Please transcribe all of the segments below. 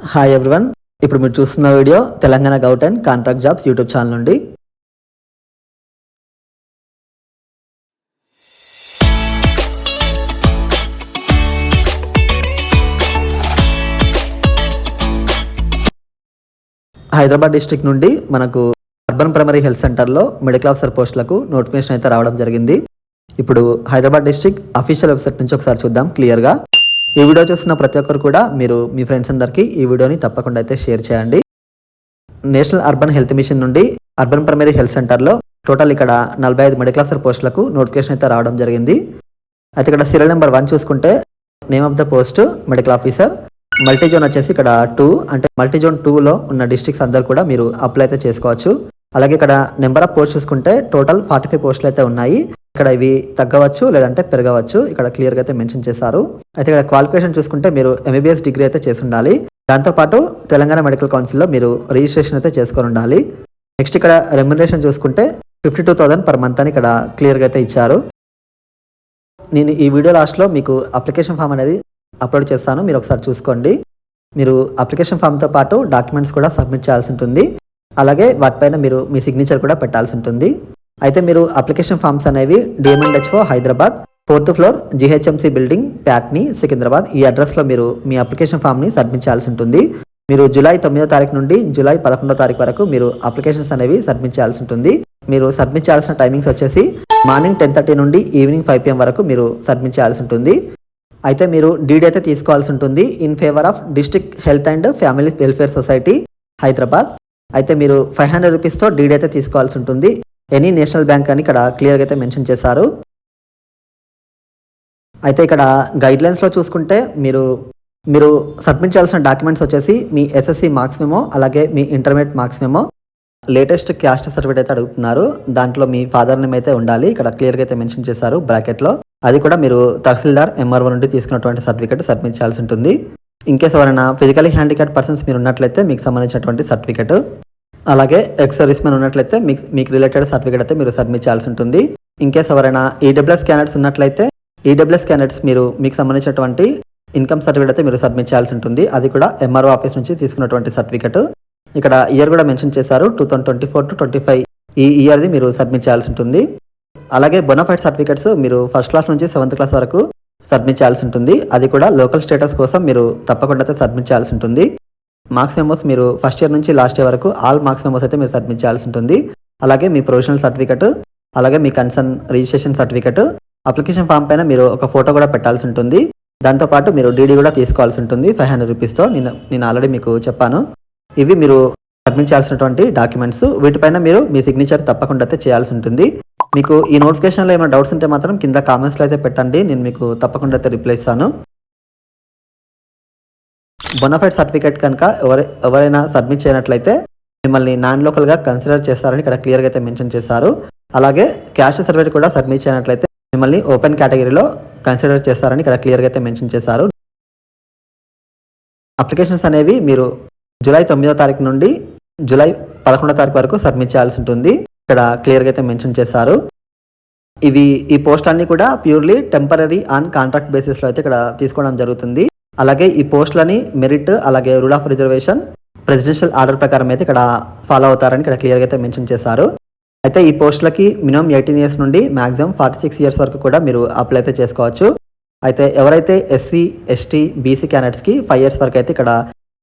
Hi everyone ఇప్పుడు మీరు చూస్తున్న video Telangana govt and contract jobs YouTube channel నుండి. హైదరాబాద్ డిస్ట్రిక్ట్ నుండి మనకు అర్బన్ ప్రైమరీ హెల్త్ సెంటర్లో మెడికల్ ఆఫీసర్ పోస్టులకు నోటిఫికేషన్ అయితే రావడం జరిగింది. ఇప్పుడు హైదరాబాద్ డిస్టిక్ అఫీషియల్ వెబ్సైట్ నుంచి ఒకసారి చూద్దాం క్లియర్గా. ఈ వీడియో చూస్తున్న ప్రతి ఒక్కరు కూడా మీరు మీ ఫ్రెండ్స్ అందరికీ ఈ వీడియోని తప్పకుండా అయితే షేర్ చేయండి. నేషనల్ అర్బన్ హెల్త్ మిషన్ నుండి అర్బన్ ప్రైమరీ హెల్త్ సెంటర్లో టోటల్ ఇక్కడ నలభై ఐదు మెడికల్ ఆఫీసర్ పోస్టులకు నోటిఫికేషన్ అయితే రావడం జరిగింది. అయితే ఇక్కడ సీరియల్ నెంబర్ వన్ చూసుకుంటే name of the post medical officer multi zone వచ్చేసి ఇక్కడ టూ అంటే మల్టీ జోన్ టూలో ఉన్న డిస్ట్రిక్ట్స్ అందరు కూడా మీరు అప్లై అయితే చేసుకోవచ్చు. అలాగే ఇక్కడ నెంబర్ ఆఫ్ పోస్ట్ చూసుకుంటే టోటల్ ఫార్టీ ఫైవ్ పోస్టులు అయితే ఉన్నాయి. ఇక్కడ ఇవి తగ్గవచ్చు లేదంటే పెరగవచ్చు. ఇక్కడ క్లియర్గా అయితే మెన్షన్ చేశారు. అయితే ఇక్కడ క్వాలిఫికేషన్ చూసుకుంటే మీరు ఎంబీబీఎస్ డిగ్రీ అయితే చేసి ఉండాలి దాంతోపాటు తెలంగాణ మెడికల్ కౌన్సిల్లో మీరు రిజిస్ట్రేషన్ అయితే చేసుకొని ఉండాలి. నెక్స్ట్ ఇక్కడ రెమ్యునరేషన్ చూసుకుంటే fifty two thousand per month అని ఇక్కడ క్లియర్గా అయితే ఇచ్చారు. నేను ఈ వీడియో లాస్ట్లో మీకు అప్లికేషన్ ఫామ్ అనేది అప్లోడ్ చేస్తాను. మీరు ఒకసారి చూసుకోండి. మీరు అప్లికేషన్ ఫామ్తో పాటు డాక్యుమెంట్స్ కూడా సబ్మిట్ చేయాల్సి ఉంటుంది. అలాగే వాటిపైన మీరు మీ సిగ్నేచర్ కూడా పెట్టాల్సి ఉంటుంది. అయితే మీరు అప్లికేషన్ ఫామ్స్ అనేవి DM and HO Hyderabad fourth floor GHMC building Patny Secunderabad. ఈ అడ్రస్లో మీరు మీ అప్లికేషన్ ఫామ్ని సబ్మిట్ చేయాల్సి ఉంటుంది. మీరు జూలై తొమ్మిదో తారీఖు నుండి జూలై పదకొండో తారీఖు వరకు మీరు అప్లికేషన్స్ అనేవి సబ్మిట్ చేయాల్సి ఉంటుంది. మీరు సబ్మిట్ చేయాల్సిన టైమింగ్స్ వచ్చేసి మార్నింగ్ టెన్ థర్టీ నుండి ఈవినింగ్ ఫైవ్ పిఎం వరకు మీరు సబ్మిట్ చేయాల్సి ఉంటుంది. అయితే మీరు డీడీ అయితే తీసుకోవాల్సి ఉంటుంది. In favour of district health and family welfare society Hyderabad. అయితే మీరు ఫైవ్ హండ్రెడ్ రూపీస్తో డీడీ అయితే తీసుకోవాల్సి ఉంటుంది. ఎనీ నేషనల్ బ్యాంక్ అని ఇక్కడ క్లియర్గా అయితే మెన్షన్ చేశారు. అయితే ఇక్కడ గైడ్లైన్స్లో చూసుకుంటే మీరు మీరు సబ్మిట్ చేయాల్సిన డాక్యుమెంట్స్ వచ్చేసి మీ ఎస్ఎస్సి మార్క్స్ మేమో అలాగే మీ intermediate marks memo latest caste certificate అయితే అడుగుతున్నారు. దాంట్లో మీ ఫాదర్ నేమ్ అయితే ఉండాలి. ఇక్కడ క్లియర్గా అయితే మెన్షన్ చేశారు బ్రాకెట్లో. అది కూడా మీరు తహసీల్దార్ ఎంఆర్ఓ నుండి తీసుకున్నటువంటి సర్టిఫికేట్ సబ్మిట్ చేయాల్సి ఉంటుంది. ఇన్కేస్ ఎవరైనా ఫిజికలీ హ్యాండిక్యాప్ పర్సన్స్ మీరు ఉన్నట్లయితే మీకు సంబంధించినటువంటి సర్టిఫికేట్. అలాగే ఎక్స్ సర్వీస్ మెన్ ఉన్నట్లయితే మీకు మీకు రిలేటెడ్ సర్టిఫికేట్ అయితే మీరు సబ్మిట్ చేయాల్సి ఉంటుంది. ఇన్కేస్ ఎవరైనా ఈడబ్ల్యూఎస్ క్యాండిడేట్స్ ఉన్నట్లయితే ఈడబ్ల్యూఎస్ క్యాండిడేట్స్ మీరు మీకు సంబంధించినటువంటి ఇన్కమ్ సర్టిఫికేట్ అయితే మీరు సబ్మిట్ చేయాల్సి ఉంటుంది. అది కూడా ఎంఆర్ఓ ఆఫీస్ నుంచి తీసుకున్నటువంటి సర్టిఫికేట్ ఇక్కడ ఇయర్ కూడా మెన్షన్ చేశారు. Two thousand twenty four to twenty five ఈ ఇయర్ది మీరు సబ్మిట్ చేయాల్సి ఉంటుంది. అలాగే బొనఫైడ్ సర్టిఫికేట్స్ మీరు ఫస్ట్ క్లాస్ నుంచి సెవెంత్ క్లాస్ వరకు సబ్మిట్ చేయాల్సి ఉంటుంది. అది కూడా లోకల్ స్టేటస్ కోసం మీరు తప్పకుండా అయితే సబ్మిట్ చేయాల్సి ఉంటుంది. మార్క్స్ మెమోస్ మీరు ఫస్ట్ ఇయర్ నుంచి లాస్ట్ ఇయర్ వరకు ఆల్ మార్క్స్ మెమోస్ అయితే మీరు సబ్మిట్ చేయాల్సి ఉంటుంది. అలాగే మీ ప్రొఫెషనల్ సర్టిఫికేట్ అలాగే మీ concern registration certificate application form పైన మీరు ఒక ఫోటో కూడా పెట్టాల్సి ఉంటుంది. దాంతోపాటు మీరు డీడీ కూడా తీసుకోవాల్సి ఉంటుంది ఫైవ్ హండ్రెడ్ రూపీస్తో నేను నేను ఆల్రెడీ మీకు చెప్పాను. ఇవి మీరు సబ్మిట్ చేయాల్సినటువంటి డాక్యుమెంట్స్. వీటిపైన మీరు మీ సిగ్నేచర్ తప్పకుండా అయితే చేయాల్సి ఉంటుంది. మీకు ఈ నోటిఫికేషన్లో ఏమైనా డౌట్స్ ఉంటే మాత్రం కింద కామెంట్స్లో అయితే పెట్టండి. నేను మీకు తప్పకుండా అయితే రిప్లై ఇస్తాను. బొనఫైడ్ సర్టిఫికేట్ కనుక ఎవరి ఎవరైనా సబ్మిట్ చేయనట్లయితే మిమ్మల్ని నాన్ లోకల్గా కన్సిడర్ చేస్తారని ఇక్కడ క్లియర్గా అయితే మెన్షన్ చేశారు. అలాగే క్యాస్ట్ సర్టిఫికేట్ కూడా సబ్మిట్ చేయనట్లయితే మిమ్మల్ని ఓపెన్ కేటగిరీలో కన్సిడర్ చేస్తారని ఇక్కడ క్లియర్గా అయితే మెన్షన్ చేశారు. అప్లికేషన్స్ అనేవి మీరు జూలై తొమ్మిదో తారీఖు నుండి జూలై పదకొండో తారీఖు వరకు సబ్మిట్ చేయాల్సి ఉంటుంది. ఇక్కడ క్లియర్గా అయితే మెన్షన్ చేశారు. ఇవి ఈ పోస్ట్ అన్ని కూడా ప్యూర్లీ టెంపరీ ఆన్ కాంట్రాక్ట్ బేసిస్లో అయితే ఇక్కడ తీసుకోవడం జరుగుతుంది. అలాగే ఈ పోస్టులని మెరిట్ అలాగే rule of reservation presidential order ప్రకారం అయితే ఇక్కడ ఫాలో అవుతారని ఇక్కడ క్లియర్గా అయితే మెన్షన్ చేశారు. అయితే ఈ పోస్టులకి మినిమం ఎయిటీన్ ఇయర్స్ నుండి మ్యాక్సిమం ఫార్టీ సిక్స్ ఇయర్స్ వరకు కూడా మీరు అప్లై అయితే చేసుకోవచ్చు. అయితే ఎవరైతే ఎస్సీ ఎస్టీ బీసీ క్యాండిడేట్స్కి ఫైవ్ ఇయర్స్ వరకు అయితే ఇక్కడ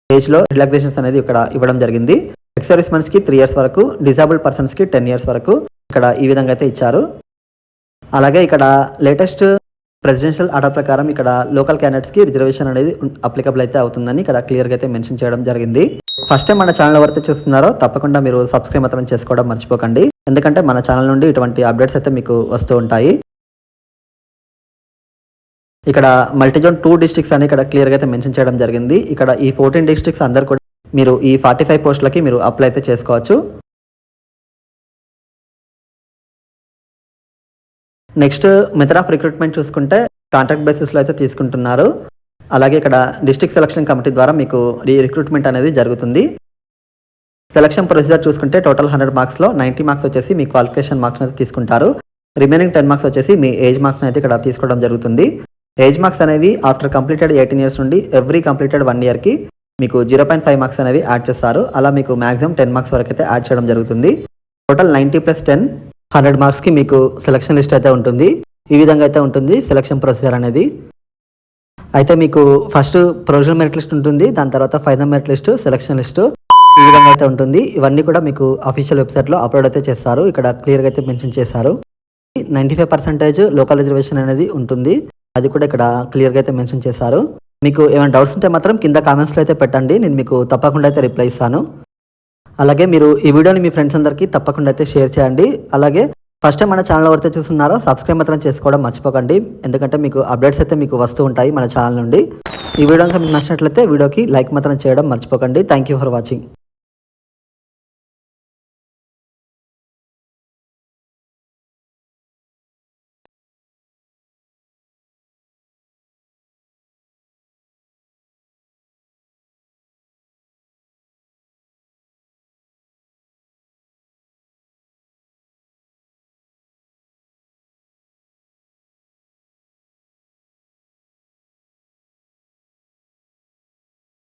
ఏజ్లో రిలాక్సేషన్స్ అనేది ఇక్కడ ఇవ్వడం జరిగింది. ఎక్స్ సర్వీస్ మెన్స్కి త్రీ ఇయర్స్ వరకు డిజాబుల్డ్ పర్సన్స్కి టెన్ ఇయర్స్ వరకు ఇక్కడ ఈ విధంగా అయితే ఇచ్చారు. అలాగే ఇక్కడ లేటెస్ట్ ప్రెసిడెన్షియల్ ఆర్డర్ ప్రకారం ఇక్కడ లోకల్ క్యాండిడేట్స్కి రిజర్వేషన్ అనేది అప్లికబుల్ అయితే అవుతుందని ఇక్కడ క్లియర్గా అయితే మెన్షన్ చేయడం జరిగింది. ఫస్ట్ టైం మన ఛానల్ ఎవరైతే చూస్తున్నారో తప్పకుండా మీరు సబ్స్క్రైబ్ మాత్రం చేసుకోవడం మర్చిపోకండి. ఎందుకంటే మన ఛానల్ నుండి ఇటువంటి అప్డేట్స్ అయితే మీకు వస్తూ ఉంటాయి. ఇక్కడ మల్టీజోన్ టూ డిస్ట్రిక్ట్స్ అని ఇక్కడ క్లియర్గా అయితే మెన్షన్ చేయడం జరిగింది. ఇక్కడ ఈ ఫోర్టీన్ డిస్ట్రిక్ట్స్ అందరు కూడా మీరు ఈ ఫార్టీ ఫైవ్ పోస్టులకి మీరు అప్లై అయితే చేసుకోవచ్చు. నెక్స్ట్ మెథడ్ ఆఫ్ రిక్రూట్మెంట్ చూసుకుంటే కాంట్రాక్ట్ బేసిస్లో అయితే తీసుకుంటున్నారు. అలాగే ఇక్కడ డిస్ట్రిక్ట్ సెలక్షన్ కమిటీ ద్వారా మీకు రీ రిక్రూట్మెంట్ అనేది జరుగుతుంది. సెలక్షన్ ప్రొసీజర్ చూసుకుంటే టోటల్ హండ్రెడ్ మార్క్స్లో నైంటీ మార్క్స్ వచ్చేసి మీ క్వాలిఫికేషన్ మార్క్స్ అయితే తీసుకుంటారు. రిమైనింగ్ టెన్ మార్క్స్ వచ్చేసి మీ ఏజ్ మార్క్స్ని అయితే ఇక్కడ తీసుకోవడం జరుగుతుంది. ఏజ్ మార్క్స్ అనేవి ఆఫ్టర్ కంప్లీటెడ్ ఎయిటీన్ ఇయర్స్ నుండి ఎవ్రీ కంప్లీటెడ్ వన్ ఇయర్కి మీకు జీరో పాయింట్ ఫైవ్ మార్క్స్ అనేవి యాడ్ చేస్తారు. అలా మీకు మాక్సిమం టెన్ మార్క్స్ వరకు అయితే యాడ్ చేయడం జరుగుతుంది. Total ninety plus ten hundred మార్క్స్కి మీకు సెలక్షన్ లిస్ట్ అయితే ఉంటుంది. ఈ విధంగా అయితే ఉంటుంది సెలక్షన్ ప్రొసీజర్ అనేది. అయితే మీకు ఫస్ట్ ప్రొవిజనల్ మెరిట్ లిస్ట్ ఉంటుంది దాని తర్వాత final merit list selection list ఈ విధంగా అయితే ఉంటుంది. ఇవన్నీ కూడా మీకు అఫీషియల్ వెబ్సైట్లో అప్లోడ్ అయితే చేస్తారు. ఇక్కడ క్లియర్గా అయితే మెన్షన్ చేశారు. Ninety five percentage local reservation అనేది ఉంటుంది. అది కూడా ఇక్కడ క్లియర్గా అయితే మెన్షన్ చేశారు. మీకు ఏమైనా డౌట్స్ ఉంటే మాత్రం కింద కామెంట్స్లో అయితే పెట్టండి. నేను మీకు తప్పకుండా అయితే రిప్లై ఇస్తాను. అలాగే మీరు ఈ వీడియోని మీ ఫ్రెండ్స్ అందరికీ తప్పకుండా అయితే షేర్ చేయండి. అలాగే ఫస్ట్ టైం మన ఛానల్ ఎవరైతే చూస్తున్నారో సబ్స్క్రైబ్ మాత్రం చేసుకోవడం మర్చిపోకండి. ఎందుకంటే మీకు అప్డేట్స్ అయితే మీకు వస్తూ ఉంటాయి మన ఛానల్ నుండి. ఈ వీడియో మీకు నచ్చినట్లయితే వీడియోకి లైక్ మాత్రం చేయడం మర్చిపోకండి. Thank you for watching